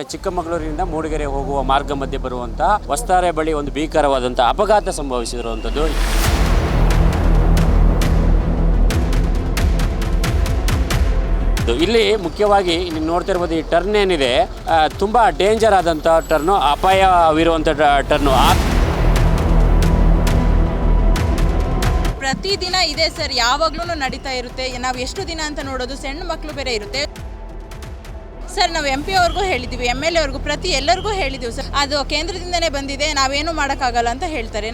ಚಿಕ್ಕಮಗಳೂರಿನಿಂದ ಮೂಡಿಗೆರೆ ಹೋಗುವ ಮಾರ್ಗ ಮಧ್ಯೆ ಬರುವಂತಹ ವಸ್ತಾರೆ ಬಳಿ ಒಂದು ಭೀಕರವಾದಂತಹ ಅಪಘಾತ ಸಂಭವಿಸಿರುವಂಥದ್ದು ಇಲ್ಲಿ ಮುಖ್ಯವಾಗಿ ನೀವು ನೋಡ್ತಿರ್ಬೋದು ಈ ಟರ್ನ್ ಏನಿದೆ ತುಂಬಾ ಡೇಂಜರ್ ಆದಂಥ ಟರ್ನು ಅಪಾಯವಿರುವಂತ ಟರ್ನು ಆ ಪ್ರತಿದಿನ ಇದೆ ಸರ್ ಯಾವಾಗ್ಲೂ ನಡೀತಾ ಇರುತ್ತೆ. ನಾವು ಎಷ್ಟು ದಿನ ಅಂತ ನೋಡೋದು, ಸಣ್ಣ ಮಕ್ಕಳು ಬೇರೆ ಇರುತ್ತೆ. ಸರ್, ನಾವು ಎಂ ಪಿ ಅವ್ರಿಗೂ ಹೇಳಿದ್ದೀವಿ ಎಂ ಎಲ್ ಎವ್ರಿಗೂ ಪ್ರತಿ ಎಲ್ಲರಿಗೂ ಹೇಳಿದ್ದೀವಿ ಸರ್. ಅದು ಕೇಂದ್ರದಿಂದನೇ ಬಂದಿದೆ, ನಾವೇನು ಮಾಡೋಕ್ಕಾಗಲ್ಲ ಅಂತ ಹೇಳ್ತಾರೆ.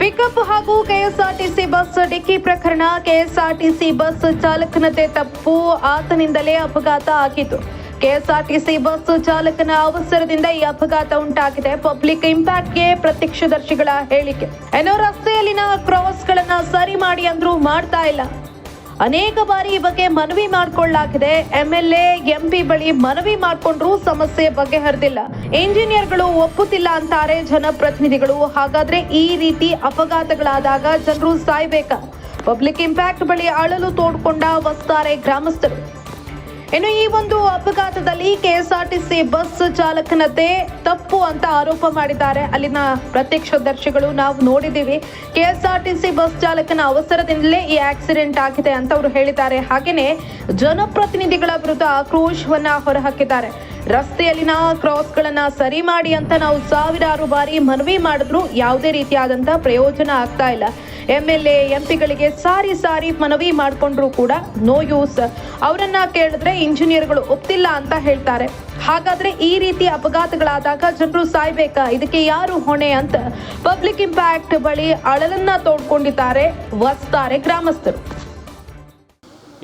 ಪಿಕಪ್ ಹಾಗೂ ಕೆಎಸ್ಆರ್ಟಿಸಿ ಬಸ್ ಡಿಕ್ಕಿ ಪ್ರಕರಣ ಕೆಎಸ್ಆರ್ಟಿಸಿ ಬಸ್ ಚಾಲಕನತೆ ತಪ್ಪು. ಆತನಿಂದಲೇ ಅಪಘಾತ ಆಗಿತ್ತು. ಕೆಎಸ್ಆರ್ಟಿಸಿ ಬಸ್ ಚಾಲಕನ ಅವಸರದಿಂದ ಈ ಅಪಘಾತ ಉಂಟಾಗಿದೆ. ಪಬ್ಲಿಕ್ ಇಂಪ್ಯಾಕ್ಟ್ಗೆ ಪ್ರತ್ಯಕ್ಷದರ್ಶಿಗಳ ಹೇಳಿಕೆ. ಏನೋ ರಸ್ತೆಯಲ್ಲಿನ ಕ್ರಾಸ್ಗಳನ್ನ ಸರಿ ಮಾಡಿ ಅಂದ್ರೂ ಮಾಡ್ತಾ ಇಲ್ಲ. ಅನೇಕ ಬಾರಿ ಈ ಬಗ್ಗೆ ಮನವಿ ಮಾಡಿಕೊಳ್ಳಲಾಗಿದೆ ಎಂಎಲ್ಎ, ಎಂಪಿ ಬಳಿ ಮನವಿ ಮಾಡಿಕೊಂಡ್ರೂ ಸಮಸ್ಯೆ ಬಗೆಹರಿದಿಲ್ಲ. ಇಂಜಿನಿಯರ್ಗಳು ಒಪ್ಪುತ್ತಿಲ್ಲ ಅಂತಾರೆ ಜನಪ್ರತಿನಿಧಿಗಳು. ಹಾಗಾದ್ರೆ ಈ ರೀತಿ ಅಪಘಾತಗಳಾದಾಗ ಜನರು ಸಾಯ್ಬೇಕಾ? ಪಬ್ಲಿಕ್ ಇಂಪ್ಯಾಕ್ಟ್ ಬಳಿ ಅಳಲು ತೋಡ್ಕೊಂಡ ವಸ್ತಾರೆ ಗ್ರಾಮಸ್ಥರು. ಇನ್ನು ಈ ಒಂದು ಅಪಘಾತದಲ್ಲಿ ಕೆಎಸ್ಆರ್ಟಿಸಿ ಬಸ್ ಚಾಲಕನತೆ ತಪ್ಪು ಅಂತ ಆರೋಪ ಮಾಡಿದ್ದಾರೆ. ಅಲ್ಲಿನ ಪ್ರತ್ಯಕ್ಷದರ್ಶಿಗಳು ನಾವು ನೋಡಿದ್ದೀವಿ. ಕೆಎಸ್ಆರ್ಟಿಸಿ ಬಸ್ ಚಾಲಕನ ಅವಸರದಿಂದಲೇ ಈ ಆಕ್ಸಿಡೆಂಟ್ ಆಗಿದೆ ಅಂತ ಅವರು ಹೇಳಿದ್ದಾರೆ. ಹಾಗೆಯೇ ಜನಪ್ರತಿನಿಧಿಗಳ ವಿರುದ್ಧ ಆಕ್ರೋಶವನ್ನ ಹೊರಹಾಕಿದ್ದಾರೆ. ರಸ್ತೆಯಲ್ಲಿನ ಕ್ರಾಸ್ಗಳನ್ನು ಸರಿ ಮಾಡಿ ಅಂತ ನಾವು ಸಾವಿರಾರು ಬಾರಿ ಮನವಿ ಮಾಡಿದ್ರು ಯಾವುದೇ ರೀತಿಯಾದಂತ ಪ್ರಯೋಜನ ಆಗ್ತಾ ಇಲ್ಲ. ಎಂ ಎಲ್ ಎ ಎಂಪಿಗಳಿಗೆ ಸಾರಿ ಸಾರಿ ಮನವಿ ಮಾಡಿಕೊಂಡ್ರು ಕೂಡ ನೋ ಯೂಸ್ ಅವರನ್ನ ಕೇಳಿದ್ರೆ ಇಂಜಿನಿಯರ್ಗಳು ಒಪ್ತಿಲ್ಲ ಅಂತ ಹೇಳ್ತಾರೆ. ಹಾಗಾದ್ರೆ ಈ ರೀತಿ ಅಪಘಾತಗಳಾದಾಗ ಜನರು ಸಾಯ್ಬೇಕಾ? ಇದಕ್ಕೆ ಯಾರು ಹೊಣೆ ಅಂತ ಪಬ್ಲಿಕ್ ಇಂಪ್ಯಾಕ್ಟ್ ಬಳಿ ಅಳಲನ್ನ ತೋಡ್ಕೊಂಡಿದ್ದಾರೆ ವಸ್ತಾರೆ ಗ್ರಾಮಸ್ಥರು.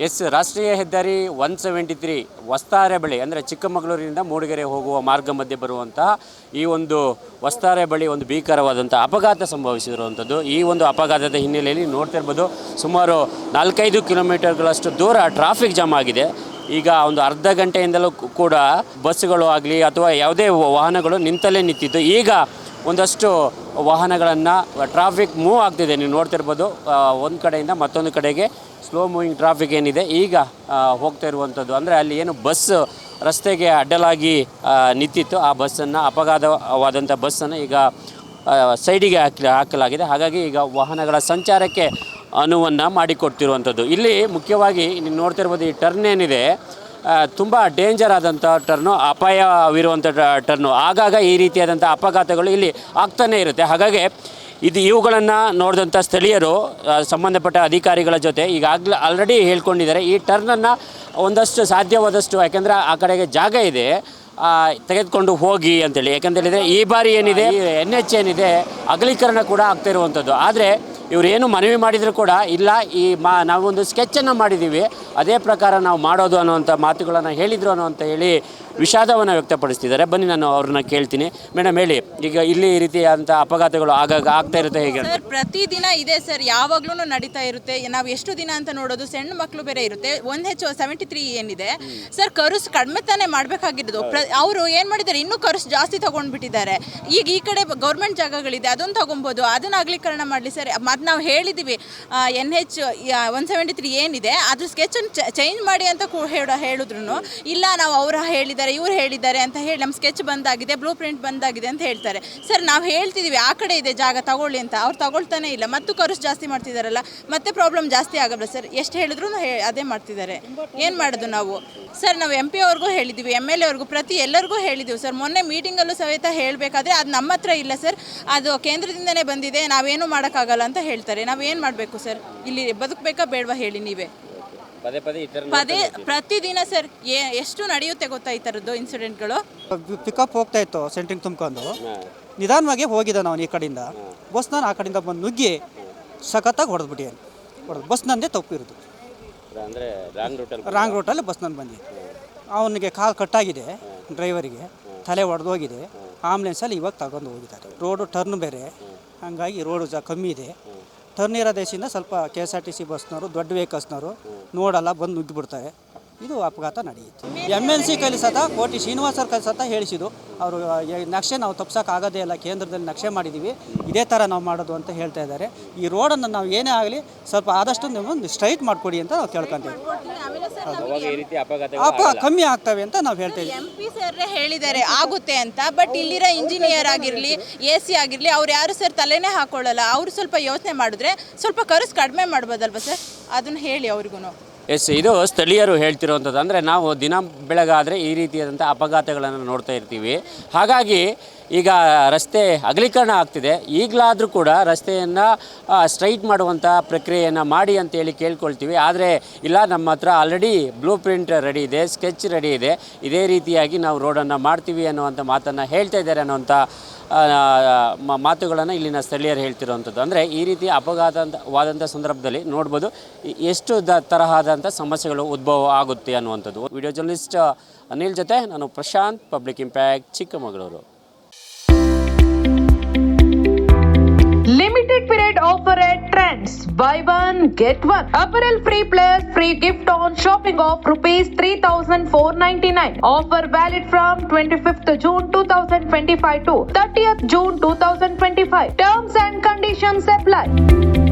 ಎಸ್ ರಾಷ್ಟ್ರೀಯ ಹೆದ್ದಾರಿ ಒನ್ ಸೆವೆಂಟಿ ತ್ರೀ ವಸ್ತಾರೆ ಬಳಿ, ಅಂದರೆ ಚಿಕ್ಕಮಗಳೂರಿನಿಂದ ಮೂಡಿಗೆರೆ ಹೋಗುವ ಮಾರ್ಗ ಮಧ್ಯೆ ಬರುವಂತಹ ಈ ಒಂದು ವಸ್ತಾರೆ ಬಳಿ ಒಂದು ಭೀಕರವಾದಂಥ ಅಪಘಾತ ಸಂಭವಿಸಿರುವಂಥದ್ದು ಈ ಒಂದು ಅಪಘಾತದ ಹಿನ್ನೆಲೆಯಲ್ಲಿ ನೋಡ್ತಾ ಇರ್ಬೋದು, ಸುಮಾರು ನಾಲ್ಕೈದು ಕಿಲೋಮೀಟರ್ಗಳಷ್ಟು ದೂರ ಟ್ರಾಫಿಕ್ ಜಾಮ್ ಆಗಿದೆ. ಈಗ ಒಂದು ಅರ್ಧ ಗಂಟೆಯಿಂದಲೂ ಕೂಡ ಬಸ್ಸುಗಳು ಆಗಲಿ ಅಥವಾ ಯಾವುದೇ ವಾಹನಗಳು ನಿಂತಲೇ ನಿಂತಿದ್ದು. ಈಗ ಒಂದಷ್ಟು ವಾಹನಗಳನ್ನು ಟ್ರಾಫಿಕ್ ಮೂವ್ ಆಗ್ತಿದೆ. ನೀವು ನೋಡ್ತಿರ್ಬೋದು ಒಂದು ಕಡೆಯಿಂದ ಮತ್ತೊಂದು ಕಡೆಗೆ ಸ್ಲೋ ಮೂವಿಂಗ್ ಟ್ರಾಫಿಕ್ ಏನಿದೆ. ಈಗ ಹೋಗ್ತಾ ಇರುವಂಥದ್ದು ಅಂದರೆ ಅಲ್ಲಿ ಏನು ಬಸ್ ರಸ್ತೆಗೆ ಅಡ್ಡಲಾಗಿ ನಿಂತಿತ್ತು. ಆ ಬಸ್ಸನ್ನು ಅಪಘಾತವಾದಂಥ ಬಸ್ಸನ್ನು ಈಗ ಸೈಡಿಗೆ ಹಾಕಿ ಹಾಕಲಾಗಿದೆ. ಹಾಗಾಗಿ ಈಗ ವಾಹನಗಳ ಸಂಚಾರಕ್ಕೆ ಅನುವನ್ನು ಮಾಡಿಕೊಡ್ತಿರುವಂಥದ್ದು ಇಲ್ಲಿ ಮುಖ್ಯವಾಗಿ ನೀವು ನೋಡ್ತಿರ್ಬೋದು ಈ ಟರ್ನ್ ಏನಿದೆ. ತುಂಬ ಡೇಂಜರ್ ಆದಂಥ ಟರ್ನು ಅಪಾಯವಿರುವಂಥ ಟರ್ನು ಆಗಾಗ ಈ ರೀತಿಯಾದಂಥ ಅಪಘಾತಗಳು ಇಲ್ಲಿ ಆಗ್ತಾನೇ ಇರುತ್ತೆ. ಹಾಗಾಗಿ ಇದು ಇವುಗಳನ್ನು ನೋಡಿದಂಥ ಸ್ಥಳೀಯರು ಸಂಬಂಧಪಟ್ಟ ಅಧಿಕಾರಿಗಳ ಜೊತೆ ಈಗಾಗಲೇ ಆಲ್ರೆಡಿ ಹೇಳ್ಕೊಂಡಿದ್ದಾರೆ. ಈ ಟರ್ನನ್ನು ಒಂದಷ್ಟು ಸಾಧ್ಯವಾದಷ್ಟು, ಯಾಕೆಂದರೆ ಆ ಕಡೆಗೆ ಜಾಗ ಇದೆ ತೆಗೆದುಕೊಂಡು ಹೋಗಿ ಅಂತೇಳಿ. ಯಾಕಂತೇಳಿದರೆ ಈ ಬಾರಿ ಏನಿದೆ ಎನ್ ಎಚ್ ಏನಿದೆ, ಅಗಲೀಕರಣ ಕೂಡ ಆಗ್ತಾ ಇರುವಂಥದ್ದು ಆದರೆ ಇವ್ರು ಏನು ಮನವಿ ಮಾಡಿದರೂ ಕೂಡ ಇಲ್ಲ, ಈ ಮಾ, ನಾವೊಂದು ಸ್ಕೆಚ್ಚನ್ನು ಮಾಡಿದ್ದೀವಿ ಅದೇ ಪ್ರಕಾರ ನಾವು ಮಾಡೋದು ಅನ್ನುವಂಥ ಮಾತುಗಳನ್ನು ಹೇಳಿದರು ಅನ್ನುವಂತ ಹೇಳಿ ವಿಷಾದವನ್ನು ವ್ಯಕ್ತಪಡಿಸ್ತಿದ್ದಾರೆ. ಬನ್ನಿ ನಾನು ಅವ್ರನ್ನ ಕೇಳ್ತೀನಿ. ಮೇಡಮ್ ಹೇಳಿ, ಈಗ ಇಲ್ಲಿ ಈ ರೀತಿಯಾದಂಥ ಅಪಘಾತಗಳು ಆಗಾಗ ಆಗ್ತಾ ಇರುತ್ತೆ ಹೇಗೆ ಸರ್, ಪ್ರತಿದಿನ ಇದೆ ಸರ್ ಯಾವಾಗ್ಲೂ ನಡೀತಾ ಇರುತ್ತೆ. ನಾವು ಎಷ್ಟು ದಿನ ಅಂತ ನೋಡೋದು, ಸಣ್ಣ ಮಕ್ಕಳು ಬೇರೆ ಇರುತ್ತೆ. ಒಂದು ಹೆಚ್ಚು ಸೆವೆಂಟಿ ತ್ರೀ ಏನಿದೆ. ಸರ್, ಕರುಸ್ ಕಡಿಮೆ ತಾನೇ ಮಾಡಬೇಕಾಗಿರೋದು. ಪ್ರ, ಅವರು ಏನು ಮಾಡಿದ್ದಾರೆ, ಇನ್ನೂ ಕರುಸ್ ಜಾಸ್ತಿ ತೊಗೊಂಡ್ಬಿಟ್ಟಿದ್ದಾರೆ. ಈಗ ಈ ಕಡೆ ಗೌರ್ಮೆಂಟ್ ಜಾಗಗಳಿದೆ ಅದನ್ನು ತಗೊಬೋದು, ಅದನ್ನು ಅಗಲೀಕರಣ ಮಾಡಲಿ ಸರ್. ಮತ್ತು ನಾವು ಹೇಳಿದ್ದೀವಿ N H one seventy three ಏನಿದೆ, ಅದ್ರ ಸ್ಕೆಚನ್ನು ಚೇಂಜ್ ಮಾಡಿ ಅಂತ ಕೂ- ಹೇಳ ಹೇಳಿದ್ರು ಇಲ್ಲ ನಾವು ಅವರು ಹೇಳಿದ್ದಾರೆ ಇವ್ರು ಹೇಳಿದ್ದಾರೆ ಅಂತ ಹೇಳಿ ನಮ್ಮ ಸ್ಕೆಚ್ ಬಂದಾಗಿದೆ ಬ್ಲೂ ಪ್ರಿಂಟ್ ಬಂದಾಗಿದೆ ಅಂತ ಹೇಳ್ತಾರೆ. ಸರ್ ನಾವು ಹೇಳ್ತಿದ್ದೀವಿ ಆ ಕಡೆ ಇದೆ ಜಾಗ ತಗೊಳ್ಳಿ ಅಂತ, ಅವ್ರು ತಗೊಳ್ತಾನೆ ಇಲ್ಲ, ಮತ್ತು ಕರುಸ್ ಜಾಸ್ತಿ ಮಾಡ್ತಿದ್ದಾರಲ್ಲ ಮತ್ತೆ ಪ್ರಾಬ್ಲಮ್ ಜಾಸ್ತಿ ಆಗಲ್ಲ ಸರ್ ಎಷ್ಟು ಹೇಳಿದ್ರು ಅದೇ ಮಾಡ್ತಿದ್ದಾರೆ ಏನು ಮಾಡೋದು ನಾವು? ಸರ್ ನಾವು ಎಂ ಪಿ ಅವ್ರಿಗೂ ಹೇಳಿದ್ದೀವಿ ಎಂ ಎಲ್ ಎ ಪ್ರತಿ ಎಲ್ಲರಿಗೂ ಹೇಳಿದ್ದೀವಿ ಸರ್ ಮೊನ್ನೆ ಮೀಟಿಂಗಲ್ಲೂ ಸಮೇತ ಹೇಳಬೇಕಾದ್ರೆ, ಅದು ನಮ್ಮ ಹತ್ರ ಇಲ್ಲ ಸರ್ ಅದು ಕೇಂದ್ರದಿಂದನೇ ಬಂದಿದೆ, ನಾವೇನು ಮಾಡೋಕ್ಕಾಗಲ್ಲ ಅಂತ ಹೇಳ್ತಾರೆ. ನಾವು ಏನು ಮಾಡಬೇಕು ಸರ್? ಇಲ್ಲಿ ಬದುಕಬೇಕಾ ಬೇಡವಾ ಹೇಳಿ ನೀವೇ? ಪದೇ ಪದೇ ಈ ಥರ ಪದೇ ಪ್ರತಿದಿನ ಸರ್ ಏ ಎಷ್ಟು ನಡೆಯುತ್ತೆ ಗೊತ್ತಾ ಈ ಥರದ್ದು ಇನ್ಸಿಡೆಂಟ್ಗಳು ಪಿಕಪ್ ಹೋಗ್ತಾ ಇತ್ತು ಸೆಂಟ್ರಿಂಗ್ ತುಂಬ್ಕೊಂಡು. ನಿಧಾನವಾಗಿ ಹೋಗಿದ್ದ ನಾವು ಈ ಕಡೆಯಿಂದ. ಬಸ್ ನಾನು ಆ ಕಡೆಯಿಂದ ಬಂದು ನುಗ್ಗಿ ಸಖತ್ತಾಗಿ ಹೊಡೆದ್ಬಿಟ್ಟಿ ಹೊಡೆದು ಬಸ್ ನಂದೇ ತಪ್ಪಿರೋದು ಅಂದರೆ ರಾಂಗ್ ರೂಟಲ್ಲಿ ರಾಂಗ್ ರೂಟಲ್ಲಿ ಬಸ್ ನಾನು ಬಂದಿದ್ದೆ ಅವನಿಗೆ ಕಾಲು ಕಟ್ಟಾಗಿದೆ ಡ್ರೈವರಿಗೆ. ತಲೆ ಒಡೆದೋಗಿದೆ ಆಂಬುಲೆನ್ಸಲ್ಲಿ ಇವಾಗ ತಗೊಂಡು ಹೋಗಿದ್ದಾರೆ. ರೋಡು ಟರ್ನ್ ಬೇರೆ. ಹಾಗಾಗಿ ರೋಡು ಜ ಕಮ್ಮಿ ಇದೆ. ಟರ್ನ್ ಇರೋ ದೇಶದಿಂದ ಸ್ವಲ್ಪ K S R T C ಬಸ್ನವರು ದೊಡ್ಡ ವೆಹಿಕಲ್ಸ್ನವರು ನೋಡಲ್ಲ ಬಂದು ನುಗ್ಗಿಬಿಡ್ತಾರೆ. ಇದು ಅಪಘಾತ ನಡೆಯಿತು. ಎಂ ಎನ್ ಸಿ ಕೈಲಿ ಸತ ಕೋಟಿ ಶ್ರೀನಿವಾಸ್ ಕೈ ಸತ ಹೇಳಿಸಿದ್ದು ಅವರು ನಕ್ಷೆ ನಾವು ತಪ್ಸೋಕ್ಕಾಗೋದೇ ಇಲ್ಲ ಕೇಂದ್ರದಲ್ಲಿ ನಕ್ಷೆ ಮಾಡಿದ್ದೀವಿ ಇದೇ ಥರ ನಾವು ಮಾಡೋದು ಅಂತ ಹೇಳ್ತಾ ಇದ್ದಾರೆ. ಈ ರೋಡನ್ನು ನಾವು ಏನೇ ಆಗಲಿ ಸ್ವಲ್ಪ ಆದಷ್ಟು ನೀವು ಸ್ಟ್ರೈಟ್ ಮಾಡಿಕೊಡಿ ಅಂತ ನಾವು ಕೇಳ್ಕೊಂತೀವಿ ಅವಾಗ ಈ ರೀತಿ ಅಪಘಾತ ಅಪ ಕಮ್ಮಿ ಆಗ್ತವೆ ಅಂತ ನಾವು ಹೇಳ್ತಾ ಇದ್ದೀವಿ. ಪಿ ಸರ್ ಹೇಳಿದ್ದಾರೆ ಆಗುತ್ತೆ ಅಂತ ಬಟ್ ಇಲ್ಲಿರೋ ಇಂಜಿನಿಯರ್ ಆಗಿರಲಿ ಎ ಸಿ ಆಗಿರಲಿ ಅವ್ರು ಯಾರು ಸರ್ ತಲೆನೇ ಹಾಕೊಳ್ಳಲ್ಲ. ಅವರು ಸ್ವಲ್ಪ ಯೋಚನೆ ಮಾಡಿದ್ರೆ ಸ್ವಲ್ಪ ಖರ್ಚು ಕಡಿಮೆ ಮಾಡ್ಬೋದಲ್ವ ಸರ್? ಅದನ್ನು ಹೇಳಿ ಅವ್ರಿಗೂ ಎಸ್ ಇದು ಸ್ಥಳೀಯರು ಹೇಳ್ತಿರುವಂಥದ್ದು ಅಂದರೆ ನಾವು ದಿನ ಬೆಳಗಾದರೆ ಈ ರೀತಿಯಾದಂಥ ಅಪಘಾತಗಳನ್ನು ನೋಡ್ತಾ ಇರ್ತೀವಿ. ಹಾಗಾಗಿ ಈಗ ರಸ್ತೆ ಅಗಲೀಕರಣ ಆಗ್ತಿದೆ. ಈಗಲಾದರೂ ಕೂಡ ರಸ್ತೆಯನ್ನು ಸ್ಟ್ರೈಟ್ ಮಾಡುವಂಥ ಪ್ರಕ್ರಿಯೆಯನ್ನು ಮಾಡಿ ಅಂತೇಳಿ ಕೇಳ್ಕೊಳ್ತೀವಿ. ಆದರೆ ಇಲ್ಲ, ನಮ್ಮ ಹತ್ರ ಆಲ್ರೆಡಿ ಬ್ಲೂ ಪ್ರಿಂಟ್ ರೆಡಿ ಇದೆ, ಸ್ಕೆಚ್ ರೆಡಿ ಇದೆ. ಇದೇ ರೀತಿಯಾಗಿ ನಾವು ರೋಡನ್ನು ಮಾಡ್ತೀವಿ ಅನ್ನುವಂಥ ಮಾತನ್ನು ಹೇಳ್ತಾ ಇದ್ದಾರೆ ಅನ್ನುವಂಥ ಮಾತುಗಳನ್ನು ಇಲ್ಲಿನ ಸ್ಥಳೀಯರು ಹೇಳ್ತಿರುವಂಥದ್ದು. ಅಂದರೆ ಈ ರೀತಿ ಅಪಘಾತವಾದಂಥ ಸಂದರ್ಭದಲ್ಲಿ ನೋಡ್ಬೋದು ಎಷ್ಟು ದ ತರಹದಂಥ ಸಮಸ್ಯೆಗಳು ಉದ್ಭವ ಆಗುತ್ತೆ ಅನ್ನುವಂಥದ್ದು. ವಿಡಿಯೋ ಜರ್ನಲಿಸ್ಟ್ ಅನಿಲ್ ಜೊತೆ ನಾನು Prashanth, public impact, Chikkamagaluru. Limited period offer at Trends. Buy one, get one. Apparel free plus free gift on shopping of rupees 3499. Offer valid from 25th June 2025 to 30th June 2025. Terms and conditions apply.